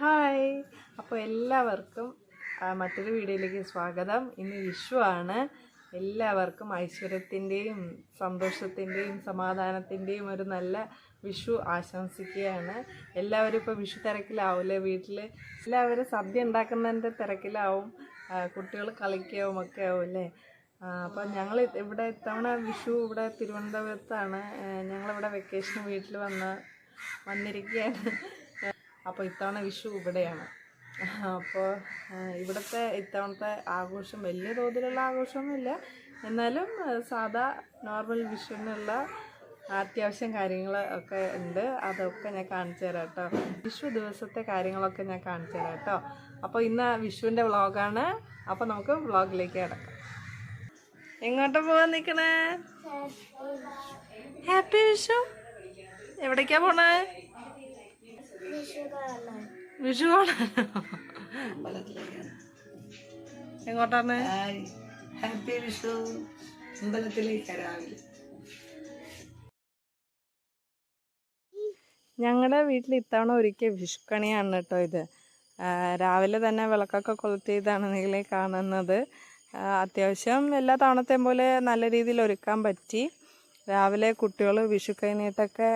Hi. അപ്പോൾ എല്ലാവർക്കും മറ്റൊരു വീഡിയോയിലേക്ക് സ്വാഗതം. ഇന്ന് വിഷു ആണ്. എല്ലാവർക്കും ഐശ്വര്യത്തിന്റെയും സന്തോഷത്തിന്റെയും സമാധാനത്തിന്റെയും ഒരു നല്ല വിഷു ആശംസിക്കുകയാണ്. എല്ലാവരും ഇപ്പോൾ വിഷു തിരക്കിലാവില്ലേ വീട്ടിൽ എല്ലാവരും സദ്യ ഉണ്ടാക്കുന്നതിന്റെ തിരക്കിലാവും കുട്ടികൾ കളിക്കാവും ഒക്കെ ആവും അല്ലേ? അപ്പം ഞങ്ങൾ ഇവിടെ ഇത്തവണ വിഷു ഇവിടെ തിരുവനന്തപുരത്താണ്. ഞങ്ങളിവിടെ വെക്കേഷൻ വീട്ടിൽ വന്ന് വന്നിരിക്കുകയാണ്. അപ്പോൾ ഇത്തവണ വിഷു ഇവിടെയാണ്. അപ്പോൾ ഇവിടുത്തെ ഇത്തവണത്തെ ആഘോഷം വലിയ തോതിലുള്ള ആഘോഷമൊന്നുമില്ല. എന്നാലും സാധാ നോർമൽ വിഷുവിനുള്ള അത്യാവശ്യം കാര്യങ്ങൾ ഒക്കെ ഉണ്ട്. അതൊക്കെ ഞാൻ കാണിച്ചു തരാം കേട്ടോ. വിഷു ദിവസത്തെ കാര്യങ്ങളൊക്കെ ഞാൻ കാണിച്ചു തരാം കേട്ടോ. അപ്പോൾ ഇന്ന് വിഷുവിന്റെ വ്ളോഗാണ്. അപ്പോൾ നമുക്ക് വ്ളോഗിലേക്ക് കിടക്കാം. എങ്ങോട്ട് പോവാൻ നിൽക്കണേ ഹാപ്പി വിഷു. എവിടേക്കാണ് പോണേ? വിഷു കാണാനോ എങ്ങോട്ടാണ്? ഹാപ്പി വിഷു. അമ്പലത്തിലേക്ക് രാവിലെ. ഞങ്ങളുടെ വീട്ടിൽ ഇത്തവണ ഒരിക്കൽ വിഷുക്കണിയാണ് കേട്ടോ ഇത്. രാവിലെ തന്നെ വിളക്കൊക്കെ കൊളുത്തിയതാണ് നിങ്ങളെ കാണുന്നത്. അത്യാവശ്യം എല്ലാ തവണത്തെയും പോലെ നല്ല രീതിയിൽ ഒരുക്കാൻ പറ്റി. രാവിലെ കുട്ടികൾ വിഷു കൈനീട്ടൊക്കെ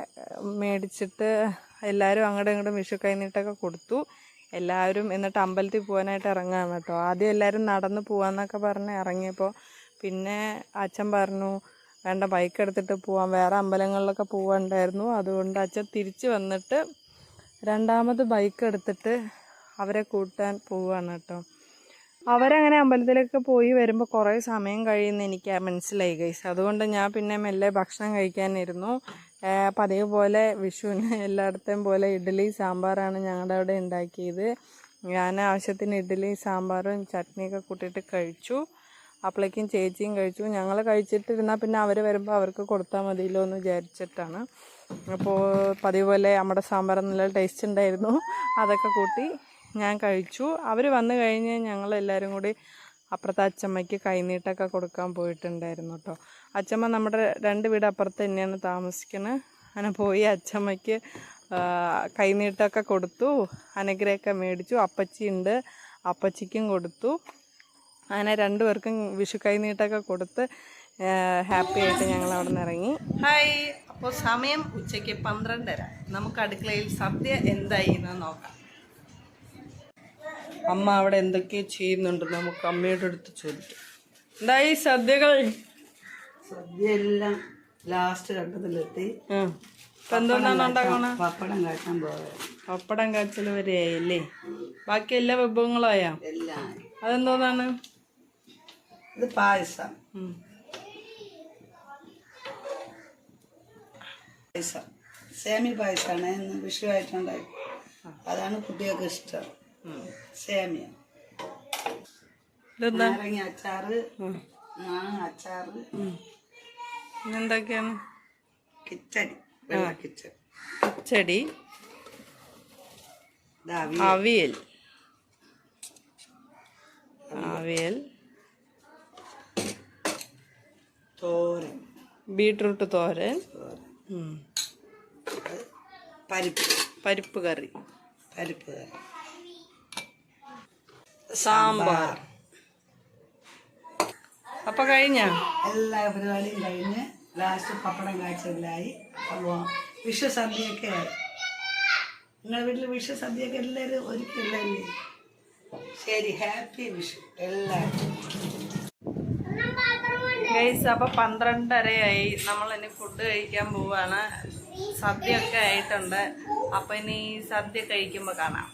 മേടിച്ചിട്ട് എല്ലാവരും അങ്ങോട്ടും ഇങ്ങോട്ടും വിഷു കൈനീട്ടൊക്കെ കൊടുത്തു. എല്ലാവരും എന്നിട്ട് അമ്പലത്തിൽ പോകാനായിട്ട് ഇറങ്ങാൻ കേട്ടോ. ആദ്യം എല്ലാവരും നടന്ന് പോവാന്നൊക്കെ പറഞ്ഞ് ഇറങ്ങിയപ്പോൾ പിന്നെ അച്ഛൻ പറഞ്ഞു വേണ്ട ബൈക്ക് എടുത്തിട്ട് പോവാം. വേറെ അമ്പലങ്ങളിലൊക്കെ പോവാണ്ടായിരുന്നു. അതുകൊണ്ട് അച്ഛൻ തിരിച്ച് വന്നിട്ട് രണ്ടാമത് ബൈക്ക് എടുത്തിട്ട് അവരെ കൂട്ടാൻ പോവുകയാണ് കേട്ടോ. അവരങ്ങനെ അമ്പലത്തിലൊക്കെ പോയി വരുമ്പോൾ കുറേ സമയം കഴിയുന്ന എനിക്ക് മനസ്സിലായി ഗൈസ് അതുകൊണ്ട് ഞാൻ പിന്നെ മെല്ലെ ഭക്ഷണം കഴിക്കാനിരുന്നു. പതിവ് പോലെ വിഷുവിന് എല്ലായിടത്തെയും പോലെ ഇഡ്ഡലി സാമ്പാറാണ് ഞങ്ങളുടെ അവിടെ ഉണ്ടാക്കിയത്. ഞാൻ ആവശ്യത്തിന് ഇഡ്ഡലി സാമ്പാറും ചട്നിയൊക്കെ കൂട്ടിയിട്ട് കഴിച്ചു. അപ്പോഴേക്കും ചേച്ചിയും കഴിച്ചു. ഞങ്ങൾ കഴിച്ചിട്ടിരുന്നാൽ പിന്നെ അവർ വരുമ്പോൾ അവർക്ക് കൊടുത്താൽ മതിയല്ലോ എന്ന് വിചാരിച്ചിട്ടാണ്. അപ്പോൾ പതിവ് പോലെ നമ്മുടെ സാമ്പാർ നല്ല ടേസ്റ്റ് ഉണ്ടായിരുന്നു. അതൊക്കെ കൂട്ടി ഞാൻ കഴിച്ചു. അവർ വന്നു കഴിഞ്ഞ് ഞങ്ങൾ എല്ലാവരും കൂടി അപ്പുറത്തെ അച്ചമ്മയ്ക്ക് കൈനീട്ടൊക്കെ കൊടുക്കാൻ പോയിട്ടുണ്ടായിരുന്നു കേട്ടോ അച്ചമ്മ നമ്മുടെ രണ്ട് വീട് അപ്പുറത്ത് തന്നെയാണ് താമസിക്കുന്നത് അങ്ങനെ പോയി അച്ചമ്മയ്ക്ക് കൈനീട്ടമൊക്കെ കൊടുത്തു അനുഗ്രഹമൊക്കെ മേടിച്ചു. അപ്പച്ചി ഉണ്ട് അപ്പച്ചിക്കും കൊടുത്തു. അങ്ങനെ രണ്ടുപേർക്കും വിഷു കൈനീട്ടൊക്കെ കൊടുത്ത് ഹാപ്പി ആയിട്ട് ഞങ്ങൾ അവിടെ നിന്ന് ഇറങ്ങി. ഹായ് അപ്പോൾ സമയം ഉച്ചയ്ക്ക് പന്ത്രണ്ടര. നമുക്ക് അടുക്കളയിൽ സദ്യ എന്തായി എന്ന് നോക്കാം. അമ്മ അവിടെ എന്തൊക്കെ ചെയ്യുന്നുണ്ട് നമുക്ക് അമ്മയുടെ അടുത്ത് ചോദിക്കാം. എന്തായി സദ്യകൾ? സദ്യ എല്ലാം ലാസ്റ്റ് ഘട്ടത്തിലെത്തി എന്തുകൊണ്ടാണ് ഉണ്ടാക്കണ? പപ്പടം കാട്ടാൻ പോയത്. പപ്പടം കാച്ചൽ വരെയായി അല്ലേ ബാക്കി എല്ലാ വിഭവങ്ങളായാ അതെന്തോന്നാണ്? ഇത് പായസം. പായസം. സേമി പായസമാണ്. ഇന്ന് വിഷുവായിട്ടുണ്ടായി. അതാണ് കുട്ടികൾക്ക് ഇഷ്ടം. സേമിയ. നാരങ്ങ അച്ചാറ് മാങ്ങ അച്ചാറ് എന്തൊക്കെയാണ് കിച്ചടി കിച്ചടി. കിച്ചടി. അവിയൽ. അവിയൽ. തോരൻ. ബീട്രൂട്ട് തോരൻ. തോരൻ. പരിപ്പ്. പരിപ്പ് കറി. പരിപ്പ് കറി. സാമ്പാർ. അപ്പൊ കഴിഞ്ഞ? എല്ലാ പരിപാടിയും കഴിഞ്ഞ് ലാസ്റ്റ് പപ്പടം കാഴ്ചയിലായി അപ്പോൾ വിഷു സദ്യയൊക്കെ ആയി. നിങ്ങളുടെ വീട്ടിൽ വിഷു സദ്യയൊക്കെ എല്ലാവരും ഒരുക്കില്ലേ ശരി ഹാപ്പി വിഷു എല്ലാവരും ഗൈസ് അപ്പൊ പന്ത്രണ്ടരയായി. നമ്മൾ ഇനി ഫുഡ് കഴിക്കാൻ പോവാണ്. സദ്യയൊക്കെ ആയിട്ടുണ്ട്. അപ്പൊ ഇനി സദ്യ കഴിക്കുമ്പോ കാണാം.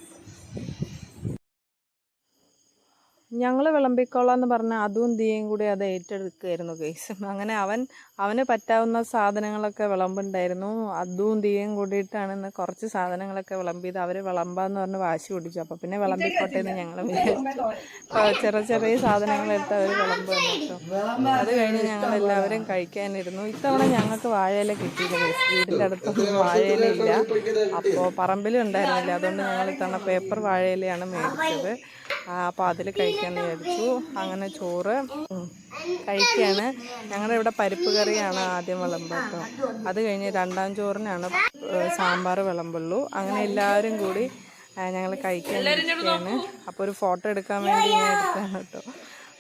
ഞങ്ങൾ വിളമ്പിക്കോളാന്ന് പറഞ്ഞാൽ അതും തീയും കൂടി അത് ഏറ്റെടുക്കുമായിരുന്നു കേസ് അങ്ങനെ അവൻ അവന് പറ്റാവുന്ന സാധനങ്ങളൊക്കെ വിളമ്പുണ്ടായിരുന്നു. അതും തീയും കൂടിയിട്ടാണ് ഇന്ന് കുറച്ച് സാധനങ്ങളൊക്കെ വിളമ്പിയത്. അവർ വിളമ്പാന്ന് പറഞ്ഞ് വാശി പിടിച്ചു. അപ്പോൾ പിന്നെ വിളമ്പിക്കോട്ടെ എന്ന് ഞങ്ങൾ ചെറിയ ചെറിയ സാധനങ്ങൾ എടുത്ത് അവർ വിളമ്പ് വന്നിട്ടു അത് കഴിഞ്ഞ് ഞങ്ങൾ എല്ലാവരും കഴിക്കാനിരുന്നു. ഇത്തവണ ഞങ്ങൾക്ക് വാഴയില കിട്ടിയില്ല കേസ് വീടിന്റെ അടുത്തൊന്നും വാഴയില ഇല്ല. അപ്പോൾ പറമ്പിലും ഉണ്ടായിരുന്നില്ല. അതുകൊണ്ട് ഞങ്ങൾ ഇത്തവണ പേപ്പർ വാഴയിലയാണ് മേടിച്ചത്. അപ്പോൾ അതിൽ കഴിക്കാമെന്ന് വിചാരിച്ചു. അങ്ങനെ ചോറ് കഴിക്കുകയാണ് ഞങ്ങളുടെ ഇവിടെ പരിപ്പ് കറിയാണ് ആദ്യം വിളമ്പ് അത് കഴിഞ്ഞ് രണ്ടാം ചോറിനാണ് സാമ്പാർ വിളമ്പുള്ളൂ. അങ്ങനെ എല്ലാവരും കൂടി ഞങ്ങൾ കഴിക്കാനിരിക്കുകയാണ് അപ്പോൾ ഒരു ഫോട്ടോ എടുക്കാൻ വേണ്ടി ഞാൻ എടുത്താണ് കേട്ടോ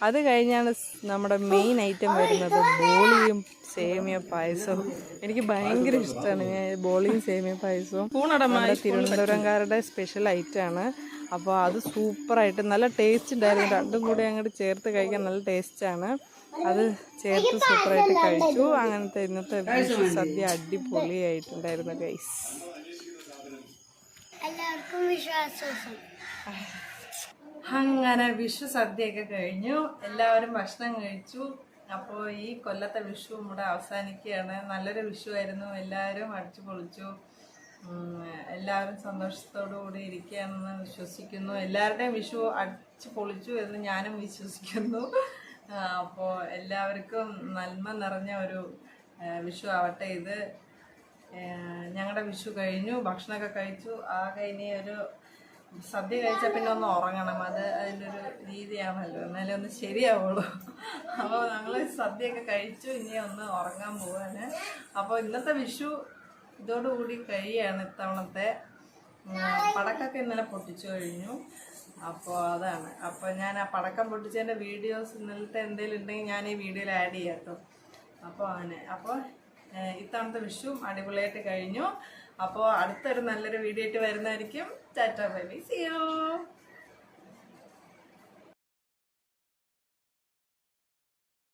അത് കഴിഞ്ഞാണ് നമ്മുടെ മെയിൻ ഐറ്റം വരുന്നത് ബോളിയും സേമിയ പായസവും. എനിക്ക് ഭയങ്കര ഇഷ്ടമാണ് ഞാൻ ബോളിയും സേമിയ പായസവും. നമ്മുടെ തിരുവനന്തപുരംകാരുടെ സ്പെഷ്യൽ ഐറ്റമാണ് അപ്പോൾ അത് സൂപ്പറായിട്ട് നല്ല ടേസ്റ്റ് ഉണ്ടായിരുന്നു. രണ്ടും കൂടി അങ്ങോട്ട് ചേർത്ത് കഴിക്കാൻ നല്ല ടേസ്റ്റാണ് അത് ചേർത്ത് സൂപ്പറായിട്ട് കഴിച്ചു. അങ്ങനത്തെ ഇന്നത്തെ സദ്യ അടിപൊളിയായിട്ടുണ്ടായിരുന്നു ഗൈസ് എല്ലാവർക്കും വിശ്വാസം അങ്ങനെ വിഷു സദ്യയൊക്കെ കഴിഞ്ഞു. എല്ലാവരും ഭക്ഷണം കഴിച്ചു. അപ്പോൾ ഈ കൊല്ലത്തെ വിഷു ഇവിടെ അവസാനിക്കുകയാണ്. നല്ലൊരു വിഷു ആയിരുന്നു. എല്ലാവരും അടിച്ചു പൊളിച്ചു. എല്ലാവരും സന്തോഷത്തോടു കൂടി ഇരിക്കുകയാണെന്ന് വിശ്വസിക്കുന്നു. എല്ലാവരുടെയും വിഷു അടിച്ചു പൊളിച്ചു എന്ന് ഞാനും വിശ്വസിക്കുന്നു. അപ്പോൾ എല്ലാവർക്കും നന്മ നിറഞ്ഞ ഒരു വിഷു ആവട്ടെ. ഇത് ഞങ്ങളുടെ വിഷു കഴിഞ്ഞു ഭക്ഷണമൊക്കെ കഴിച്ചു. ആകെ ഇനി ഒരു സദ്യ കഴിച്ചാൽ പിന്നെ ഒന്ന് ഉറങ്ങണം. അത് അതിന്റെ ഒരു രീതിയാണല്ലോ. എന്നാലേ ഒന്ന് ശരിയാവുള്ളൂ. അപ്പോൾ ഞങ്ങൾ സദ്യയൊക്കെ കഴിച്ചു. ഇനി ഒന്ന് ഉറങ്ങാൻ പോവാണ്. അപ്പോൾ ഇന്നത്തെ വിഷു ഇതോടുകൂടി കഴിയാണ് ഇത്തവണത്തെ പടക്കൊക്കെ ഇന്നലെ പൊട്ടിച്ചു കഴിഞ്ഞു. അപ്പോൾ അതാണ്. അപ്പോൾ ഞാൻ ആ പടക്കം പൊട്ടിച്ചതിന്റെ വീഡിയോസ് ഇന്നലത്തെ എന്തെങ്കിലും ഉണ്ടെങ്കിൽ ഞാൻ ഈ വീഡിയോയിൽ ആഡ് ചെയ്യാം കേട്ടോ. അപ്പോൾ അങ്ങനെ. അപ്പോൾ ഇത്തവണത്തെ വിഷു അടിപൊളിയായിട്ട് കഴിഞ്ഞു. അപ്പോൾ അടുത്തൊരു നല്ലൊരു വീഡിയോ ആയിട്ട് വരുന്നതായിരിക്കും. ടാറ്റ ബൈ ബൈ. സിയോ